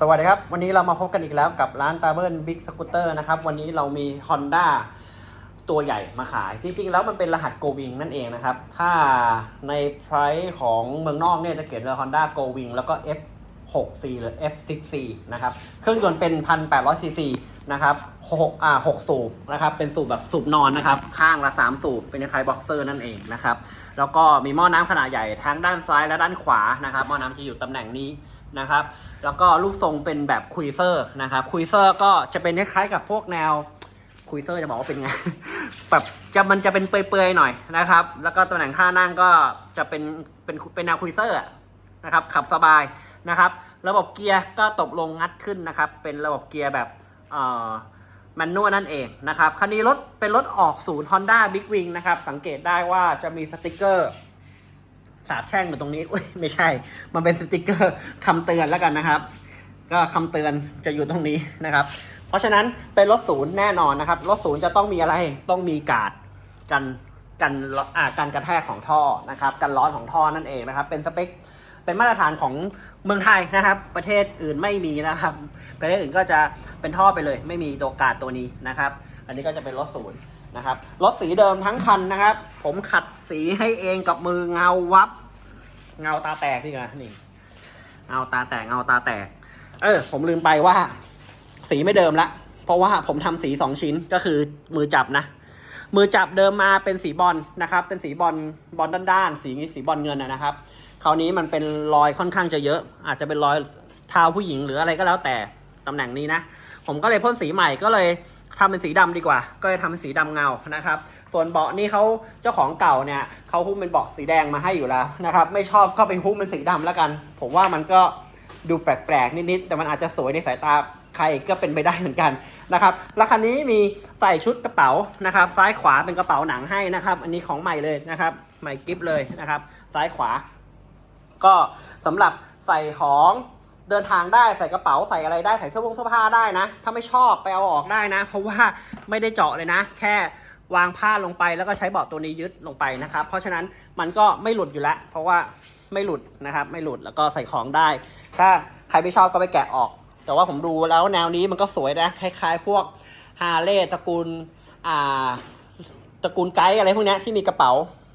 สวัสดีครับ วันนี้เรามาพบกันอีกแล้วกับร้านตาเบิลบิ๊กสกูตเตอร์นะครับ วันนี้เรามี Honda ตัวใหญ่มาขาย จริง ๆ แล้วมันเป็นรหัส Go Wing นั่นเองนะครับ ถ้าในไพรส์ของเมืองนอกเนี่ยจะเขียนว่า Honda Go Wing แล้วก็ F6C หรือ F6C นะครับ เครื่องยนต์เป็น 1,800 cc นะครับ6อ่า6สูบนะครับ เป็นสูบแบบสูบนอนนะครับ ข้างละ 3 สูบ เป็นคล้ายบ็อกเซอร์นั่นเองนะครับ แล้วก็มีหม้อน้ำขนาดใหญ่ทั้งด้านซ้ายและด้านขวานะครับ หม้อน้ำจะอยู่ตำแหน่งนี้นะครับ แล้วก็รูปทรงเป็นแบบคุยเซอร์นะครับคุยเซอร์ก็จะเป็นคล้ายๆกับพวกแนวคุยเซอร์จะบอกว่าเป็นไงแบบจะมันจะเป็นเปื่อยๆหน่อยนะครับ แล้วก็ตำแหน่งท่านั่งก็จะเป็นเป็นเป็นแนวคุยเซอร์นะครับขับสบายนะครับ ระบบเกียร์ก็ตบลงงัดขึ้นนะครับ เป็นระบบเกียร์แบบเอ่อแมนนวลนั่นเองนะครับคันนี้รถเป็นรถออกศูนย์ Honda Big Wing นะครับ สังเกตได้ว่าจะมีสติกเกอร์ สาบแช่งอยู่ตรงนี้อุ้ยไม่ใช่ มันเป็นสติกเกอร์คำเตือนแล้วกันนะครับ ก็คำเตือนจะอยู่ตรงนี้นะครับ เพราะฉะนั้นเป็นรถศูนย์แน่นอนนะครับ รถศูนย์จะต้องมีอะไรต้องมีกาดกันกันอ่าการกระแทกของท่อนะครับกันร้อนของท่อนั่นเองนะครับ เป็นสเปคเป็นมาตรฐานของเมืองไทยนะครับ ประเทศอื่นไม่มีนะครับ ประเทศอื่นก็จะเป็นท่อไปเลย ไม่มีตัวกาดตัวนี้นะครับ อันนี้ก็จะเป็นรถศูนย์ นะครับรถสีเดิมทั้งคันนะครับ ผมขัดสีให้เองกับมือเงาวับ เงาตาแตกนี่ไงนี่เงาตาแตกเงาตาแตก เออ ผมลืมไปว่า สีไม่เดิมละเพราะว่าผมทำสีสองชิ้นก็คือมือจับนะ มือจับเดิมมาเป็นสีบอลนะครับ เป็นสีบอลบอลด้านๆสีสีบอลเงินนะนะครับคราวนี้มันเป็นรอยค่อนข้างจะเยอะ อาจจะเป็นรอยเท้าผู้หญิงหรืออะไรก็แล้วแต่ตำแหน่งนี้นะ ผมก็เลยพ่นสีใหม่ก็เลย ทำเป็นสีดำดีกว่า ก็เลยทำเป็นสีดำเงานะครับ ส่วนเบาะนี่เขาเจ้าของเก่าเนี่ยเขาหุ้มเป็นเบาะสีแดงมาให้อยู่แล้วนะครับ ไม่ชอบก็ไปหุ้มเป็นสีดำแล้วกัน ผมว่ามันก็ดูแปลกๆนิดๆแต่มันอาจจะสวยในสายตาใครก็เป็นไปได้เหมือนกันนะครับแล้วคันนี้มีใส่ชุดกระเป๋านะครับ ซ้ายขวาเป็นกระเป๋าหนังให้นะครับ อันนี้ของใหม่เลยนะครับ ใหม่กิฟเลยนะครับ ซ้ายขวา ก็สำหรับใส่ของ เดินทางได้ใส่กระเป๋าใส่อะไรได้ใส่เสื้อผงเสื้อผ้าได้นะ ถ้าไม่ชอบไปเอาออกได้นะ เพราะว่าไม่ได้เจาะเลยนะ แค่วางผ้าลงไปแล้วก็ใช้เบาะตัวนี้ยึดลงไปนะครับ เพราะฉะนั้นมันก็ไม่หลุดอยู่แล้วเพราะว่าไม่หลุดนะครับไม่หลุดแล้วก็ใส่ของได้ ถ้าใครไม่ชอบก็ไปแกะออก แต่ว่าผมดูแล้วแนวนี้มันก็สวยนะคล้ายๆ พวกฮาร์เลย์ตระกูลอ่าตระกูลไกด์อะไรพวกนี้ที่มีกระเป๋า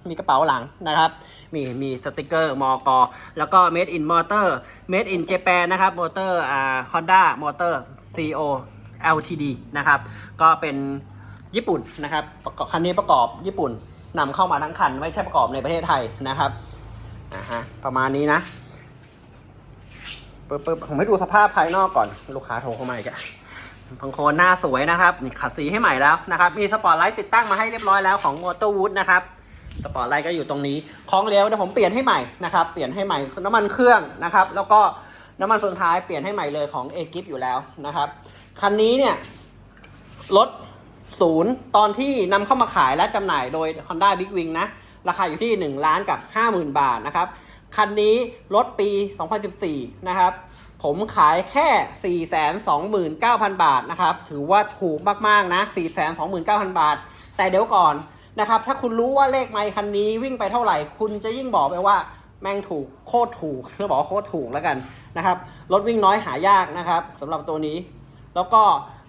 มีกระเป๋าหลังนะครับ มีมีสติกเกอร์มอกแล้วก็ made in motor made in Japan นะครับ motor อ่า Honda motor CO LTD นะครับ ก็เป็นญี่ปุ่นนะครับประกอบคันนี้ประกอบญี่ปุ่นนำเข้ามาทั้งคัน ไม่ใช่ประกอบในประเทศไทยนะครับนะฮะประมาณนี้นะปึ๊บผมให้ดูสภาพภายนอกก่อนลูกค้าโทรเข้ามาอีกอะพังโคนหน้าสวยนะครับ นี่ขัดสีให้ใหม่แล้วนะครับ มีสปอร์ตไลท์ติดตั้งมาให้เรียบร้อยแล้วของ m o t o w o o d นะครับ สปอร์ตไลท์ก็อยู่ตรงนี้ของเหลวเดี๋ยวผมเปลี่ยนให้ใหม่นะครับเปลี่ยนให้ใหม่น้ำมันเครื่องนะครับ แล้วก็น้ำมันเฟืองท้ายเปลี่ยนให้ใหม่เลยของเอกิฟอยู่แล้วนะครับคันนี้เนี่ยรถศูนย์ตอนที่นำเข้ามาขายและจำหน่ายโดย Honda Big Wing นะ ราคาอยู่ที่ 1 ล้านกับ 50,000 บาทนะครับ คันนี้รถปี 2014 นะครับ ผมขายแค่ 429,000 บาทนะครับ ถือว่าถูกมาก ๆ นะ 429,000 บาท แต่เดี๋ยวก่อน นะครับ ถ้าคุณรู้ว่าเลขไมค์คันนี้วิ่งไปเท่าไหร่ คุณจะยิ่งบอกไปว่าแม่งถูกโคตรถูกจะบอกว่าโคตรถูกแล้วกันนะครับ รถวิ่งน้อยหายากนะครับสำหรับตัวนี้ แล้วก็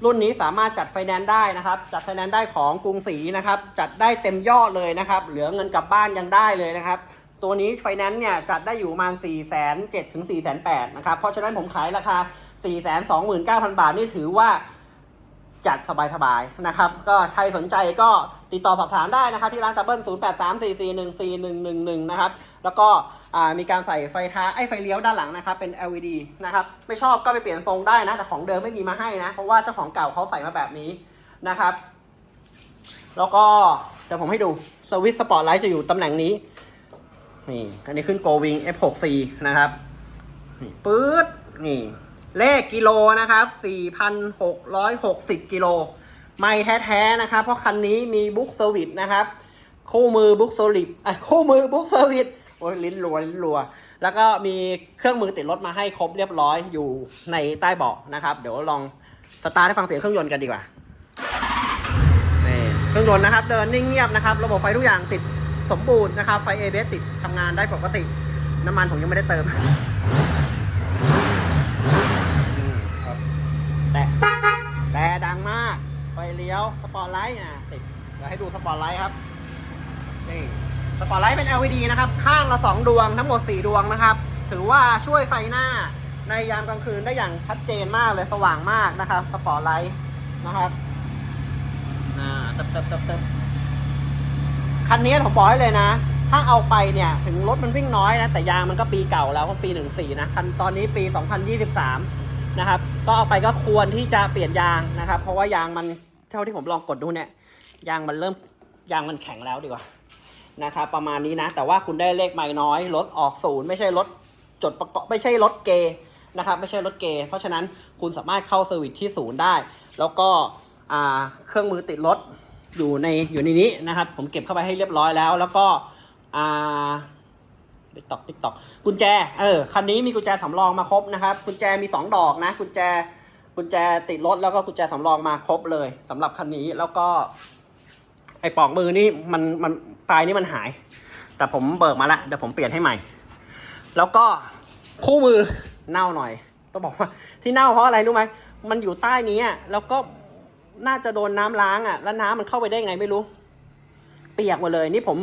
รุ่นนี้สามารถจัดไฟแนนซ์ได้นะครับ จัดไฟแนนซ์ได้ของกรุงศรีนะครับ จัดได้เต็มยอดเลยนะครับ เหลือเงินกลับบ้านยังได้เลยนะครับ ตัวนี้ไฟแนนซ์เนี่ยจัดได้อยู่ประมาณ 4 7 0 0 0ถึง4 8 0 0 0นะครับ เพราะฉะนั้นผมขายราคา 4 2 9 0 0 0 บาทนี่ถือว่า จัดสบายๆนะครับ ก็ใครสนใจก็ติดต่อสอบถามได้นะครับ ที่ร้านดับเบิล0 8 3 4 4 1 4 1 1 1นะครับ แล้วก็มีการใส่ไฟท้าไอ้ไฟเลี้ยวด้านหลังนะครับ เป็น LED นะครับ ไม่ชอบก็ไปเปลี่ยนทรงได้นะ แต่ของเดิมไม่มีมาให้นะ เพราะว่าเจ้าของเก่าเขาใส่มาแบบนี้นะครับ แล้วก็เดี๋ยวผมให้ดูสวิตช์สปอร์ตไลท์จะอยู่ตำแหน่งนี้ นี่ อันนี้ขึ้น Go Wing F6C นะครับ นี่ปื๊ดนี่ เลขกิโลนะครับ 4,660 กิโล ไม่แท้ ๆ นะครับ เพราะคันนี้มีบุ๊กเซอร์วิสนะครับ คู่มือบุ๊กเซอร์วิสอะคู่มือบุ๊กเซอร์วิสโอ้ยลิ้นรัวลิ้นรัว แล้วก็มีเครื่องมือติดรถมาให้ครบเรียบร้อยอยู่ในใต้เบาะนะครับ เดี๋ยวลองสตาร์ทให้ฟังเสียงเครื่องยนต์กันดีกว่านี่เครื่องยนต์นะครับเดินนิ่งเงียบนะครับ ระบบไฟทุกอย่างติดสมบูรณ์นะครับ ไฟ ABS ติดทำงานได้ปกติ น้ำมันผมยังไม่ได้เติมียวสปอร์ไลท์นะติดเดี๋ยวให้ดูสปอตไลท์ครับนี่สปอตไลท์เป็น LED นะครับ ข้างละ 2 ดวงทั้งหมด 4 ดวงนะครับ ถือว่าช่วยไฟหน้าในยามกลางคืนได้อย่างชัดเจนมากเลยสว่างมากนะครับสปอตไลท์นะครับอ่าเติบเติบเติบเติบคันนี้ผมบอกให้เลยนะ ถ้าเอาไปเนี่ย ถึงรถมันวิ่งน้อยนะ แต่ยางมันก็ปีเก่าแล้วก็ปี 14 นะ คันตอนนี้ปี 2023 นะครับ ก็เอาไปก็ควรที่จะเปลี่ยนยางนะครับ เพราะว่ายางมัน เท่าที่ผมลองกดดูเนี่ยยางมันเริ่มยางมันแข็งแล้วดีกว่านะครับประมาณนี้นะ แต่ว่าคุณได้เลขไม่น้อยรถออกศูนย์ไม่ใช่รถจดประกอบไม่ใช่รถเกนะครับไม่ใช่รถเก เพราะฉะนั้นคุณสามารถเข้าเซอร์วิสที่ศูนย์ได้ แล้วก็เครื่องมือติดรถอยู่ในอยู่ในนี้นะครับ ผมเก็บเข้าไปให้เรียบร้อยแล้ว แล้วก็ติ๊กตอกติ๊กตอกกุญแจเออคันนี้มีกุญแจสำรองมาครบนะครับ กุญแจมี 2 ดอกนะ กุญแจ กุญแจติดรถแล้วก็กุญแจสำรองมาครบเลยสำหรับคันนี้แล้วก็ไอ้ปลอกมือนี่มันมันปลายนี่มันหาย แต่ผมเบิกมาแล้วเดี๋ยวผมเปลี่ยนให้ใหม่ แล้วก็คู่มือเน่าหน่อยต้องบอกว่าที่เน่าเพราะอะไรรู้ไหมมันอยู่ใต้นี้แล้วก็น่าจะโดนน้ำล้างอะ แล้วน้ำมันเข้าไปได้ไงไม่รู้ เปียกหมดเลย นี่ผม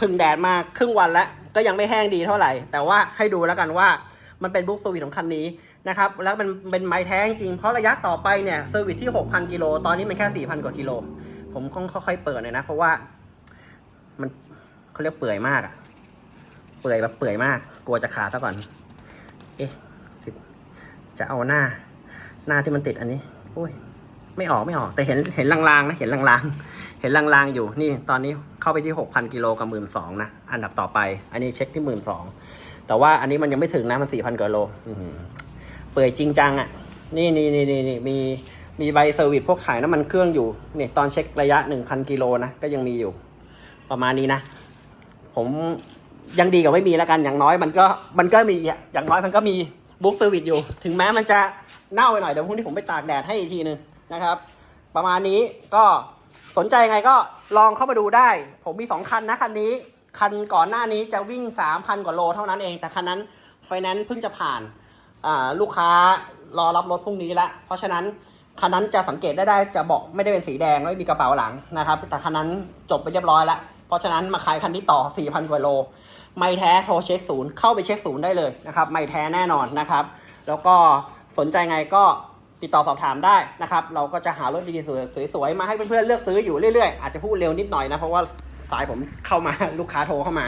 พึ่งแดดมาครึ่งวันแล้ว ก็ยังไม่แห้งดีเท่าไหร่ แต่ว่าให้ดูแล้วกันว่า มันเป็นบุ๊กเซอร์วิสของคันนี้นะครับแล้วมันเป็นไม้แท้จริงเพราะระยะต่อไปเนี่ยเซอร์วิสที่ 6,000 กิโลตอนนี้มันแค่ 4,000 กว่ากิโล ผมคงค่อยๆเปิดหน่ยนะ เพราะว่ามันเขาเรียกเปื่อยมากอะเปื่อยแบบเปื่อยมาก กลัวจะขาดซะก่อน เอ๊ะสิบจะเอาหน้า หน้าที่มันติดอันนี้โอ้ยไม่ออกไม่ออก แต่เห็นเห็นลางๆนะเห็นลางๆ เห็นลางๆอยู่นี่ตอนนี้เข้าไปที่ 6,000 กิโลกับ1 2ื่นสองนะ อันดับต่อไป อันนี้เช็คที่1 2ื่นสอง แต่ว่าอันนี้มันยังไม่ถึงนะมัน4,000กว่าโลเปื่อจริงจังอะ นี่นี่นี่นี่นี่มีมีใบเซอร์วิสพวกขายน้ำมันเครื่องอยู่เนี่ยตอนเช็คระยะ1,000กิโลนะก็ยังมีอยู่ ประมาณนี้นะ ผมยังดีกว่าไม่มีแล้วกันอย่างน้อยมันก็มันก็มีอะอย่างน้อยมันก็มีบุ๊กเซอร์วิสอยู่ ถึงแม้มันจะเน่าไปหน่อยเดี๋ยวพรุ่งนี้ผมไปตากแดดให้อีกทีนึงนะครับ ประมาณนี้ก็สนใจยังไงก็ลองเข้ามาดูได้ ผมมี 2 คันนะคันนี้ คันก่อนหน้านี้จะวิ่ง 3,000 กว่าโลเท่านั้นเอง แต่คันนั้นไฟแนนซ์เพิ่งจะผ่านลูกค้ารอรับรถพรุ่งนี้ละ เพราะฉะนั้นคันนั้นจะสังเกตได้ได้จะบอกไม่ได้เป็นสีแดงไม่มีกระเป๋าหลังนะครับ แต่คันนั้นจบไปเรียบร้อยแล้วเพราะฉะนั้นมาขายคันนี้ต่อ 4,000 กว่าโล ไม่แท้โทรเช็คศูนย์เข้าไปเช็คศูนย์ได้เลยนะครับ ไม่แท้แน่นอนนะครับ แล้วก็สนใจไงก็ติดต่อสอบถามได้นะครับ เราก็จะหารถดีๆสวยๆมาให้เพื่อนๆเลือกซื้ออยู่เรื่อยๆ อาจจะพูดเร็วนิดหน่อยนะ เพราะว่า สายผมเข้ามาลูกค้าโทรเข้ามา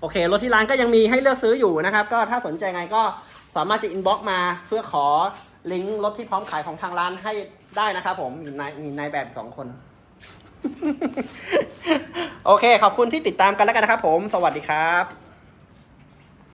โอเค รถที่ร้านก็ยังมีให้เลือกซื้ออยู่นะครับ ก็ถ้าสนใจไงก็สามารถจะอินบ็อกมาเพื่อขอลิงก์รถที่พร้อมขายของทางร้านให้ได้นะครับผมมีนายมีนายแบบสองคน โอเค ขอบคุณที่ติดตามกันแล้วกันนะครับผม สวัสดีครับ